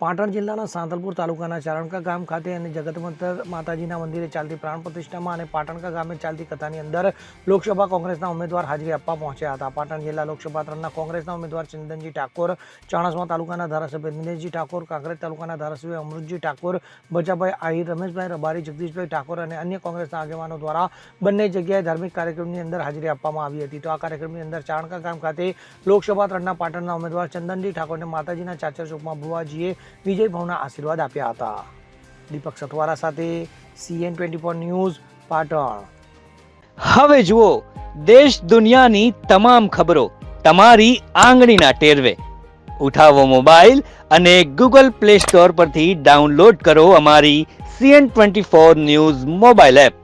પાટણ જિલ્લાના સાંતલપુર તાલુકાના ચારણકા ગામ ખાતે અને જગતમંતર માતાજીના મંદિરે ચાલતી પ્રાણ પ્રતિષ્ઠામાં અને પાટણકા ગામે ચાલતી કથાની અંદર લોકસભા કોંગ્રેસના ઉમેદવાર હાજરી આપવા પહોંચ્યા હતા. પાટણ જિલ્લા લોકસભા ત્રણના કોંગ્રેસના ઉમેદવાર ચંદનજી ઠાકોર, ચાણસ્મા તાલુકાના ધારાસભ્ય દિનેશજી ઠાકોર, કાંકરેજ તાલુકાના ધારાસભ્ય અમૃતજી ઠાકોર, બચાભાઈ આહિર, રમેશભાઈ રબારી, જગદીશભાઈ ઠાકોર અને અન્ય કોંગ્રેસના આગેવાનો દ્વારા બંને જગ્યાએ ધાર્મિક કાર્યક્રમની અંદર હાજરી આપવામાં આવી હતી. તો આ કાર્યક્રમની અંદર ચાણકા ગામ ખાતે લોકસભા ત્રણના પાટણના ઉમેદવાર ચંદનજી ઠાકોરને માતાજીના ચાચર ચોકમાં ભુવાજીએ વિજય ભાવના આશીર્વાદ આપ્યા હતા. દીપક સથવારા સાથે CN twenty four news, Patan. હવે જુઓ, દેશ દુનિયાની તમામ ખબરો તમારી આંગળીના ટેરવે. ઉઠાવો મોબાઈલ અને ગૂગલ પ્લે સ્ટોર પરથી ડાઉનલોડ કરો અમારી CN twenty four news mobile app.